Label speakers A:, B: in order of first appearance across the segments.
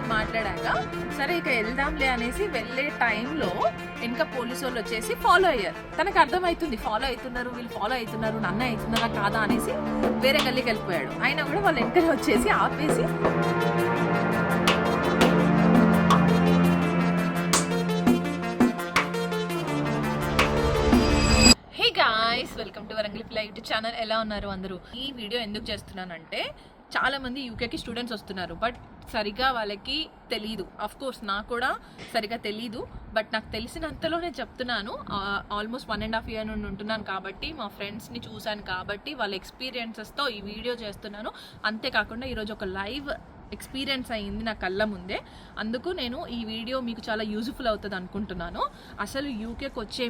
A: వాళ్ళు మాట్లాడాక సరే ఇక వెళ్దాంలే అనేసి వెళ్ళే టైంలో వెనక పోలీసు వాళ్ళు వచ్చేసి ఫాలో అయ్యారు. తనకు అర్థమవుతుంది ఫాలో అవుతున్నారు వీళ్ళు ఫాలో అవుతున్నారు నన్ను అవుతున్నారా కాదా అనేసి వేరే గల్లీకి వెళ్ళిపోయాడు. అయినా కూడా వాళ్ళు వెనకాల వచ్చేసి ఆపేసి hey guys welcome to Warangal పిల్ల యూట్యూబ్ ఛానల్ ఎలా ఉన్నారు అందరూ? ఈ వీడియో ఎందుకు చేస్తున్నానంటే చాలా మంది యూకేకి స్టూడెంట్స్ వస్తున్నారు బట్ సరిగా వాళ్ళకి తెలీదు. అఫ్ కోర్స్ నాకు కూడా సరిగా తెలీదు. బట్ నాకు తెలిసినంతలో నేను చెప్తున్నాను almost one and half year నుండి ఉంటున్నాను కాబట్టి మా ఫ్రెండ్స్ని చూశాను కాబట్టి వాళ్ళ ఎక్స్పీరియన్సెస్తో ఈ వీడియో చేస్తున్నాను. అంతేకాకుండా ఈరోజు ఒక లైవ్ ఎక్స్పీరియన్స్ అయ్యింది నా కళ్ళ ముందే. అందుకు నేను ఈ వీడియో మీకు చాలా యూజ్ఫుల్ అవుతుంది అనుకుంటున్నాను. అసలు యూకేకి వచ్చే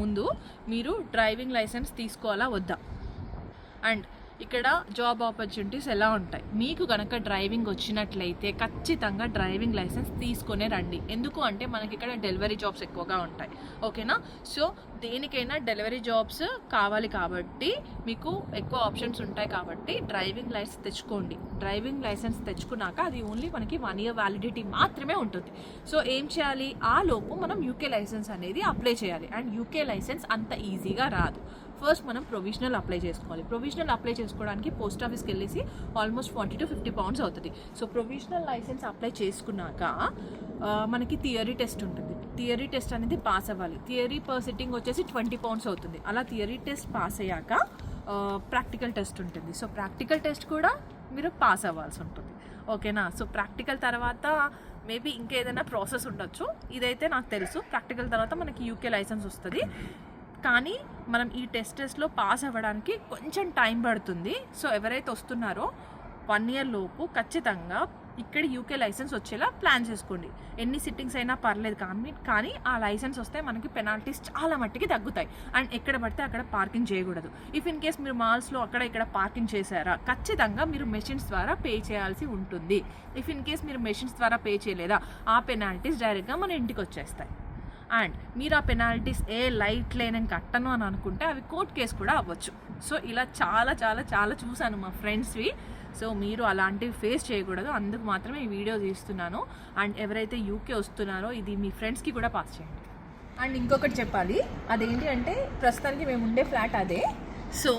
A: ముందు మీరు డ్రైవింగ్ లైసెన్స్ తీసుకోవాలా వద్దా? అండ్ ఇక్కడ జాబ్ ఆపర్చునిటీస్ ఎలా ఉంటాయి? మీకు కనుక డ్రైవింగ్ వచ్చినట్లయితే ఖచ్చితంగా డ్రైవింగ్ లైసెన్స్ తీసుకునే రండి. ఎందుకు అంటే మనకి ఇక్కడ డెలివరీ జాబ్స్ ఎక్కువగా ఉంటాయి. ఓకేనా సో దేనికైనా డెలివరీ జాబ్స్ కావాలి కాబట్టి మీకు ఎక్కువ ఆప్షన్స్ ఉంటాయి కాబట్టి డ్రైవింగ్ లైసెన్స్ తెచ్చుకోండి. డ్రైవింగ్ లైసెన్స్ తెచ్చుకున్నాక అది ఓన్లీ మనకి వన్ ఇయర్ వ్యాలిడిటీ మాత్రమే ఉంటుంది. సో ఏం చేయాలి? ఆ లోపు మనం యూకే లైసెన్స్ అనేది అప్లై చేయాలి. అండ్ యూకే లైసెన్స్ అంత ఈజీగా రాదు. ఫస్ట్ మనం ప్రొవిజనల్ అప్లై చేసుకోవాలి. ప్రొవిజనల్ అప్లై చేసుకోవడానికి పోస్ట్ ఆఫీస్కి వెళ్ళేసి almost forty to fifty pounds అవుతుంది. సో ప్రొవిజనల్ లైసెన్స్ అప్లై చేసుకున్నాక మనకి థియరీ టెస్ట్ ఉంటుంది. థియరీ టెస్ట్ అనేది పాస్ అవ్వాలి. థియరీ పర్ సిట్టింగ్ వచ్చేసి ట్వంటీ పౌండ్స్ అవుతుంది. అలా థియరీ టెస్ట్ పాస్ అయ్యాక ప్రాక్టికల్ టెస్ట్ ఉంటుంది. సో ప్రాక్టికల్ టెస్ట్ కూడా మీరు పాస్ అవ్వాల్సి ఉంటుంది. ఓకేనా? సో ప్రాక్టికల్ తర్వాత మేబీ ఇంకేదైనా ప్రాసెస్ ఉండొచ్చు. ఇదైతే నాకు తెలుసు. ప్రాక్టికల్ తర్వాత మనకి యూకే లైసెన్స్ వస్తుంది. కానీ మనం ఈ టెస్టెస్లో పాస్ అవ్వడానికి కొంచెం టైం పడుతుంది. సో ఎవరైతే వస్తున్నారో వన్ ఇయర్ లోపు ఖచ్చితంగా ఇక్కడ యూకే లైసెన్స్ వచ్చేలా ప్లాన్ చేసుకోండి. ఎన్ని సిట్టింగ్స్ అయినా పర్లేదు కానీ కానీ ఆ లైసెన్స్ వస్తే మనకి పెనాల్టీస్ చాలా మట్టికి తగ్గుతాయి. అండ్ ఎక్కడ పడితే అక్కడ పార్కింగ్ చేయకూడదు. ఇఫ్ ఇన్ కేస్ మీరు మాల్స్లో అక్కడ ఇక్కడ పార్కింగ్ చేశారా ఖచ్చితంగా మీరు మెషిన్స్ ద్వారా పే చేయాల్సి ఉంటుంది. ఇఫ్ ఇన్ కేస్ మీరు మెషిన్స్ ద్వారా పే చేయలేదా ఆ పెనాల్టీస్ డైరెక్ట్గా మన ఇంటికి వచ్చేస్తాయి. అండ్ మీరు ఆ పెనాల్టీస్ ఏ లైట్ లేనని కట్టను అని అనుకుంటే అవి కోర్ట్ కేసు కూడా అవ్వచ్చు. సో ఇలా చాలా చాలా చాలా చూశాను మా ఫ్రెండ్స్వి సో మీరు అలాంటివి ఫేస్ చేయకూడదు. అందుకు మాత్రమే ఈ వీడియో తీస్తున్నాను. అండ్ ఎవరైతే యూకే వస్తున్నారో ఇది మీ ఫ్రెండ్స్కి కూడా పాస్ చేయండి. అండ్ ఇంకొకటి చెప్పాలి. అదేంటి అంటే ప్రస్తుతానికి మేము ఉండే ఫ్లాట్ అదే. సో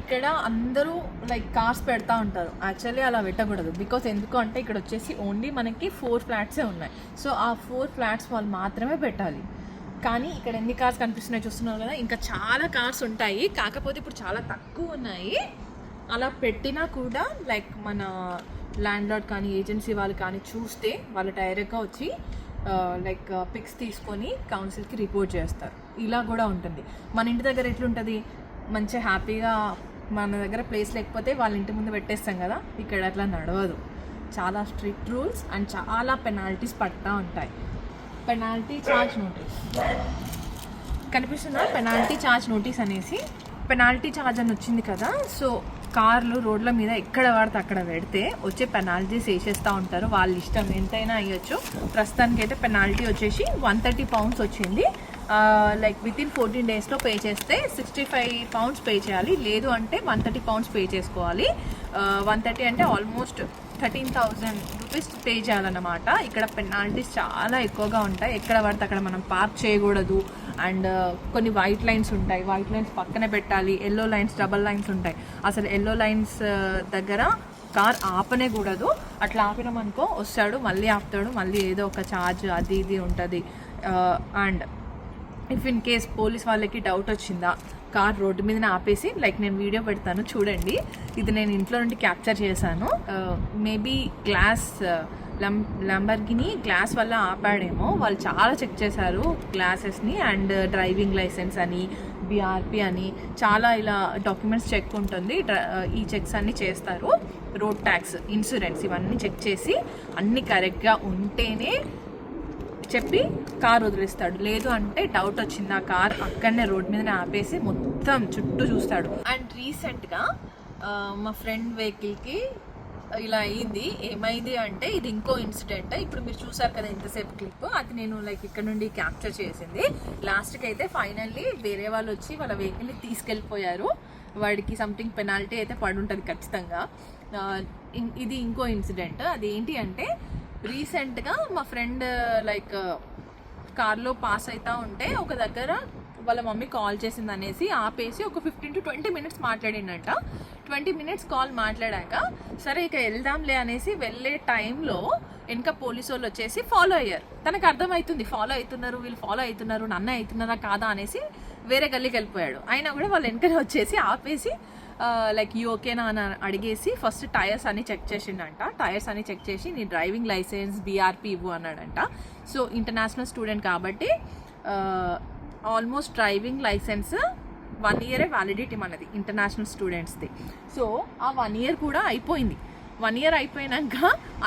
A: ఇక్కడ అందరూ లైక్ కార్స్ పెడతా ఉంటారు. యాక్చువల్లీ అలా పెట్టకూడదు. బికాస్ ఎందుకు అంటే ఇక్కడ వచ్చేసి ఓన్లీ మనకి ఫోర్ ఫ్లాట్సే ఉన్నాయి. సో ఆ ఫోర్ ఫ్లాట్స్ వాళ్ళు మాత్రమే పెట్టాలి. కానీ ఇక్కడ ఎన్ని కార్స్ కనిపిస్తున్నాయి చూస్తున్నారు కదా? ఇంకా చాలా కార్స్ ఉంటాయి. కాకపోతే ఇప్పుడు చాలా తక్కువ ఉన్నాయి. అలా పెట్టినా కూడా లైక్ మన ల్యాండ్ లార్డ్ కానీ ఏజెన్సీ వాళ్ళు కానీ చూస్తే వాళ్ళు డైరెక్ట్గా వచ్చి లైక్ పిక్స్ తీసుకొని కౌన్సిల్కి రిపోర్ట్ చేస్తారు. ఇలా కూడా ఉంటుంది. మన ఇంటి దగ్గర ఎట్లుంటుంది? మంచి హ్యాపీగా మన దగ్గర ప్లేస్ లేకపోతే వాళ్ళ ఇంటి ముందు పెట్టేస్తాం కదా ఇక్కడ అట్లా నడవదు. చాలా స్ట్రిక్ట్ రూల్స్ అండ్ చాలా పెనాల్టీస్ పడతా ఉంటాయి. Penalty charge notice. కనిపిస్తుందా? పెనాల్టీ ఛార్జ్ నోటీస్ అనేసి. పెనాల్టీ ఛార్జ్ అని వచ్చింది కదా సో కార్లు రోడ్ల మీద ఎక్కడ పడితే అక్కడ పెడితే వచ్చే పెనాల్టీస్ వేసేస్తూ ఉంటారు. వాళ్ళ ఇష్టం ఎంతైనా అయ్యొచ్చు. ప్రస్తుతానికైతే పెనాల్టీ వచ్చేసి వన్ థర్టీ పౌండ్స్ వచ్చింది. లైక్ విత్ ఇన్ ఫోర్టీన్ డేస్లో పే చేస్తే సిక్స్టీ ఫైవ్ పౌండ్స్ పే చేయాలి. లేదు అంటే వన్ థర్టీ పౌండ్స్ పే చేసుకోవాలి. వన్ థర్టీ అంటే almost thirteen thousand rupees pay చేయాలన్నమాట. ఇక్కడ పెనాల్టీస్ చాలా ఎక్కువగా ఉంటాయి. ఎక్కడ పడితే అక్కడ మనం పార్క్ చేయకూడదు. అండ్ కొన్ని వైట్ లైన్స్ ఉంటాయి. వైట్ లైన్స్ పక్కనే పెట్టాలి. ఎల్లో లైన్స్ డబల్ లైన్స్ ఉంటాయి. అసలు ఎల్లో లైన్స్ దగ్గర కార్ ఆపనే కూడదు అట్లా ఆపినామనుకో వస్తాడు మళ్ళీ ఆపుతాడు మళ్ళీ ఏదో ఒక ఛార్జ్ అది ఇది ఉంటుంది. And if in case police వాళ్ళకి డౌట్ వచ్చిందా కార్ రోడ్డు మీద ఆపేసి లైక్ నేను వీడియో పెడతాను చూడండి. ఇది నేను ఇంట్లో నుండి క్యాప్చర్ చేశాను. మేబీ గ్లాస్ లంబర్గిని గ్లాస్ వల్ల ఆపాడేమో. వాళ్ళు చాలా చెక్ చేశారు గ్లాసెస్ని అండ్ డ్రైవింగ్ లైసెన్స్ అని బీఆర్పి అని. చాలా ఇలా డాక్యుమెంట్స్ చెక్ ఉంటుంది. Uh, ఈ చెక్స్ అన్ని చేస్తారు. రోడ్ ట్యాక్స్ ఇన్సూరెన్స్ ఇవన్నీ చెక్ చేసి అన్నీ కరెక్ట్గా ఉంటేనే చెప్పి కార్ వదిలేస్తాడు. లేదు అంటే డౌట్ వచ్చింది. ఆ కార్ అక్కడనే రోడ్ మీదనే ఆపేసి మొత్తం చుట్టూ చూస్తాడు. అండ్ రీసెంట్గా మా ఫ్రెండ్ వెహికల్కి ఇలా అయింది. ఏమైంది అంటే ఇది ఇంకో ఇన్సిడెంట్ ఇప్పుడు మీరు చూసారు కదా ఇంతసేపు క్లిప్ అది నేను లైక్ ఇక్కడ నుండి క్యాప్చర్ చేసింది. లాస్ట్కి అయితే ఫైనల్లీ వేరే వాళ్ళు వచ్చి వాళ్ళ వెహికల్ని తీసుకెళ్ళిపోయారు. వాడికి సంథింగ్ పెనాల్టీ అయితే పడి ఉంటుంది ఖచ్చితంగా ఇది ఇంకో ఇన్సిడెంట్ అది ఏంటి అంటే రీసెంట్గా మా ఫ్రెండ్ లైక్ కార్లో పాస్ అవుతా ఉంటే ఒక దగ్గర వాళ్ళ మమ్మీ కాల్ చేసింది అనేసి ఆపేసి ఒక ఫిఫ్టీన్ టు ట్వంటీ మినిట్స్ మాట్లాడిందంట. ట్వంటీ మినిట్స్ కాల్ మాట్లాడాక సరే ఇక వెళ్దాంలే అనేసి వెళ్ళే టైంలో వెనక పోలీసు వాళ్ళు వచ్చేసి ఫాలో అయ్యారు. తనకు అర్థమవుతుంది ఫాలో అవుతున్నారు వీళ్ళు ఫాలో అవుతున్నారు నన్ను అవుతున్నారా కాదా అనేసి వేరే గల్లీకి వెళ్ళిపోయాడు. అయినా కూడా వాళ్ళు వెనకనే వచ్చేసి ఆపేసి లైక్ యూ ఓకేనా అని అడిగేసి ఫస్ట్ టైర్స్ అన్ని చెక్ చేసిండంట. టైర్స్ అన్ని చెక్ చేసి నీ డ్రైవింగ్ లైసెన్స్ బీఆర్పీ ఇవ్వు అన్నాడంట. సో ఇంటర్నేషనల్ స్టూడెంట్ కాబట్టి ఆల్మోస్ట్ డ్రైవింగ్ లైసెన్స్ వన్ ఇయరే వ్యాలిడిటీ మనది ఇంటర్నేషనల్ స్టూడెంట్స్ది సో ఆ వన్ ఇయర్ కూడా అయిపోయింది. వన్ ఇయర్ అయిపోయినాక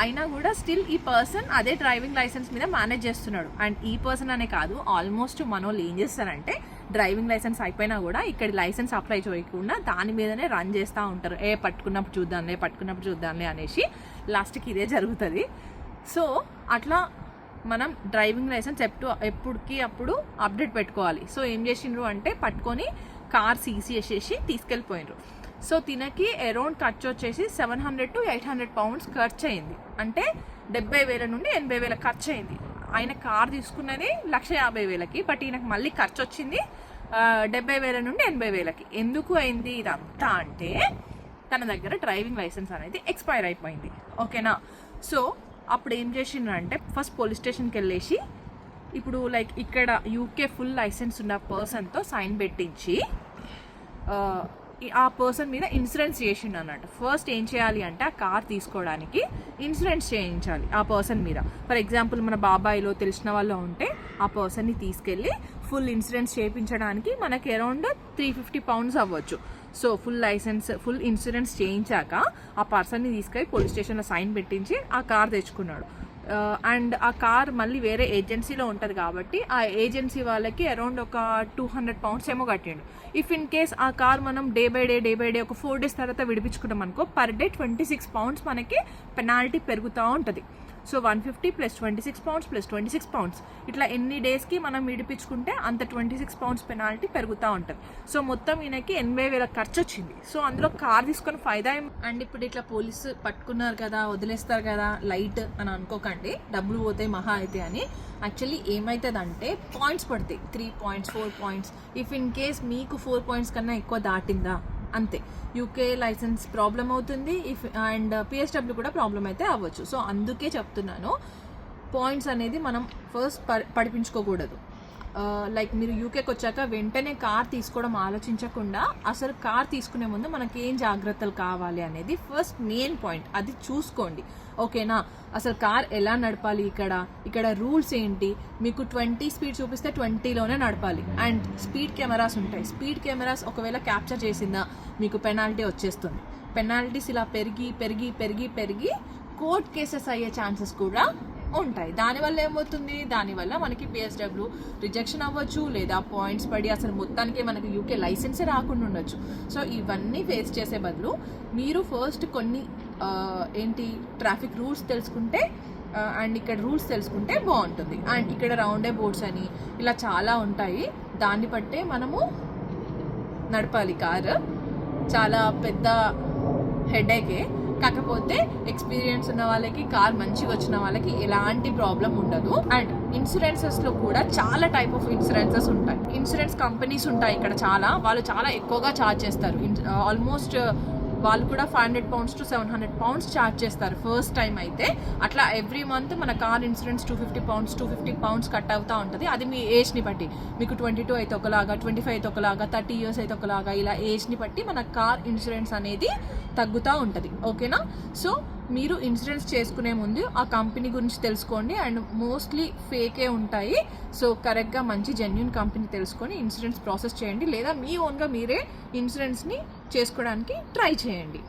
A: అయినా కూడా స్టిల్ ఈ పర్సన్ అదే డ్రైవింగ్ లైసెన్స్ మీద మేనేజ్ చేస్తున్నాడు. అండ్ ఈ పర్సన్ అనే కాదు ఆల్మోస్ట్ మనోళ్ళు ఏం చేస్తారంటే డ్రైవింగ్ లైసెన్స్ అయిపోయినా కూడా ఇక్కడ లైసెన్స్ అప్లై చేయకుండా దాని మీదనే రన్ చేస్తూ ఉంటారు. ఏ పట్టుకున్నప్పుడు చూద్దాంలే పట్టుకున్నప్పుడు చూద్దాంలే అనేసి లాస్ట్కి ఇదే జరుగుతుంది. సో అట్లా మనం డ్రైవింగ్ లైసెన్స్ ఎప్పుడు ఎప్పటికి అప్పుడు అప్డేట్ పెట్టుకోవాలి. సో ఏం చేసిండ్రు అంటే పట్టుకొని కార్ సీసీ వేసేసి తీసుకెళ్ళిపోయినరు సో తినకి అరౌండ్ ఖర్చు వచ్చేసి seven hundred to eight hundred pounds ఖర్చు అయింది అంటే డెబ్బై వేల నుండి ఎనభై వేల ఖర్చు అయింది ఆయన కార్ తీసుకున్నది లక్ష యాభై వేలకి బట్ ఈయనకు మళ్ళీ ఖర్చు వచ్చింది డెబ్బై వేల నుండి ఎనభై వేలకి. ఎందుకు అయింది ఇదంతా అంటే తన దగ్గర డ్రైవింగ్ లైసెన్స్ అనేది ఎక్స్పైర్ అయిపోయింది. ఓకేనా? సో అప్పుడు ఏం చేసిండ్రు అంటే ఫస్ట్ పోలీస్ స్టేషన్కి వెళ్ళేసి ఇప్పుడు లైక్ ఇక్కడ యూకే ఫుల్ లైసెన్స్ ఉన్న పర్సన్తో సైన్ పెట్టించి ఆ, పర్సన్ మీద ఇన్సూరెన్స్ చేసిండు అన్నట్టు. ఫస్ట్ ఏం చేయాలి అంటే ఆ కార్ తీసుకోవడానికి ఇన్సూరెన్స్ చేయించాలి ఆ పర్సన్ మీద. ఫర్ ఎగ్జాంపుల్ మన బాబాయిలో తెలిసిన వాళ్ళు ఉంటే ఆ పర్సన్ని తీసుకెళ్ళి ఫుల్ ఇన్సూరెన్స్ చేయించడానికి మనకి అరౌండ్ త్రీ ఫిఫ్టీ పౌండ్స్ అవ్వచ్చు. So full licence full insurance చేయించాక ఆ పర్సన్ని తీసుకెళ్ళి పోలీస్ స్టేషన్లో సైన్ పెట్టించి ఆ కార్ తెచ్చుకున్నాడు. అండ్ ఆ కార్ మళ్ళీ వేరే ఏజెన్సీలో ఉంటుంది కాబట్టి ఆ ఏజెన్సీ వాళ్ళకి అరౌండ్ ఒక టూ హండ్రెడ్ పౌండ్స్ ఏమో కట్టిండు. ఇఫ్ ఇన్ కేస్ ఆ కార్ మనం day by day day by day ఒక ఫోర్ డేస్ తర్వాత విడిపించుకుంటాం అనుకో per day twenty six pounds మనకి పెనాల్టీ పెరుగుతూ ఉంటుంది. So one fifty plus twenty six pounds plus twenty six pounds. ఇట్లా ఎన్ని డేస్కి మనం విడిపించుకుంటే అంత ట్వంటీ సిక్స్ పౌండ్స్ పెనాల్టీ పెరుగుతూ ఉంటుంది. సో మొత్తం ఈయనకి ఎనభై వేల ఖర్చు వచ్చింది సో అందులో కార్ తీసుకొని ఫైదా అండ్ ఇప్పుడు ఇట్లా పోలీసు పట్టుకున్నారు కదా వదిలేస్తారు కదా లైట్ అని అనుకోకండి. డబ్బులు పోతాయి మహా అయితే అని. యాక్చువల్లీ ఏమవుతుందంటే పాయింట్స్ పడతాయి. Three points four points. If in case మీకు ఫోర్ పాయింట్స్ కన్నా ఎక్కువ దాటిందా అంతే. యూకే లైసెన్స్ ప్రాబ్లం అవుతుంది. ఇఫ్ అండ్ పిఎస్డబ్ల్యూ కూడా ప్రాబ్లం అయితే అవ్వచ్చు. సో అందుకే చెప్తున్నాను. పాయింట్స్ అనేది మనం ఫస్ట్ పడిపించుకోకూడదు. లైక్ మీరు యూకేకి వచ్చాక వెంటనే కార్ తీసుకోవడం ఆలోచించకుండా అసలు కార్ తీసుకునే ముందు మనకి ఏం జాగ్రత్తలు కావాలి అనేది ఫస్ట్ మెయిన్ పాయింట్ అది చూసుకోండి. ఓకేనా అసలు కార్ ఎలా నడపాలి ఇక్కడ? ఇక్కడ రూల్స్ ఏంటి? మీకు ట్వంటీ స్పీడ్ చూపిస్తే ట్వంటీలోనే నడపాలి. అండ్ స్పీడ్ కెమెరాస్ ఉంటాయి. స్పీడ్ కెమెరాస్ ఒకవేళ క్యాప్చర్ చేసిందా మీకు పెనాల్టీ వచ్చేస్తుంది. పెనాల్టీస్ ఇలా పెరిగి పెరిగి పెరిగి పెరిగి కోర్ట్ కేసెస్ అయ్యే ఛాన్సెస్ కూడా ఉంటాయి. దానివల్ల ఏమవుతుంది? దానివల్ల మనకి పిఎస్డబ్ల్యూ రిజెక్షన్ అవ్వచ్చు లేదా పాయింట్స్ పడి అసలు మొత్తానికి మనకి యూకే లైసెన్సే రాకుండా ఉండొచ్చు. సో ఇవన్నీ ఫేస్ చేసే బదులు మీరు ఫస్ట్ కొన్ని ఏంటి ట్రాఫిక్ రూల్స్ తెలుసుకుంటే అండ్ ఇక్కడ రూల్స్ తెలుసుకుంటే బాగుంటుంది. అండ్ ఇక్కడ రౌండే బోర్డ్స్ అని ఇలా చాలా ఉంటాయి. దాన్ని బట్టే మనము నడపాలి. కారు చాలా పెద్ద హెడేకే కాకపోతే ఎక్స్పీరియన్స్ ఉన్న వాళ్ళకి కార్ మంచిగా వచ్చిన వాళ్ళకి ఎలాంటి ప్రాబ్లం ఉండదు. అండ్ ఇన్సూరెన్సెస్లో కూడా చాలా టైప్ ఆఫ్ ఇన్సూరెన్సెస్ ఉంటాయి. ఇన్సూరెన్స్ కంపెనీస్ ఉంటాయి ఇక్కడ చాలా. వాళ్ళు చాలా ఎక్కువగా ఛార్జ్ చేస్తారు. ఆల్మోస్ట్ వాళ్ళు కూడా five hundred pounds to seven hundred pounds charge చేస్తారు. ఫస్ట్ టైం అయితే అట్లా ఎవ్రీ మంత్ మన car insurance two fifty pounds two fifty pounds cut అవుతూ ఉంటుంది. అది మీ ఏజ్ని బట్టి. మీకు ట్వంటీ టూ అయితే ఒకలాగా ట్వంటీ ఫైవ్ అయితే ఒకలాగా థర్టీ ఇయర్స్ అయితే ఒకలాగా ఇలా ఏజ్ని బట్టి మన కార్ ఇన్సూరెన్స్ అనేది తగ్గుతూ ఉంటుంది. ఓకేనా సో మీరు ఇన్సూరెన్స్ చేసుకునే ముందు ఆ కంపెనీ గురించి తెలుసుకోండి అండ్ మోస్ట్లీ ఫేకే ఉంటాయి. సో కరెక్ట్గా మంచి జెన్యున్ కంపెనీ తెలుసుకొని ఇన్సూరెన్స్ ప్రాసెస్ చేయండి. లేదా మీ ఓన్గా మీరే ఇన్సూరెన్స్ని చేసుకోవడానికి ట్రై చేయండి.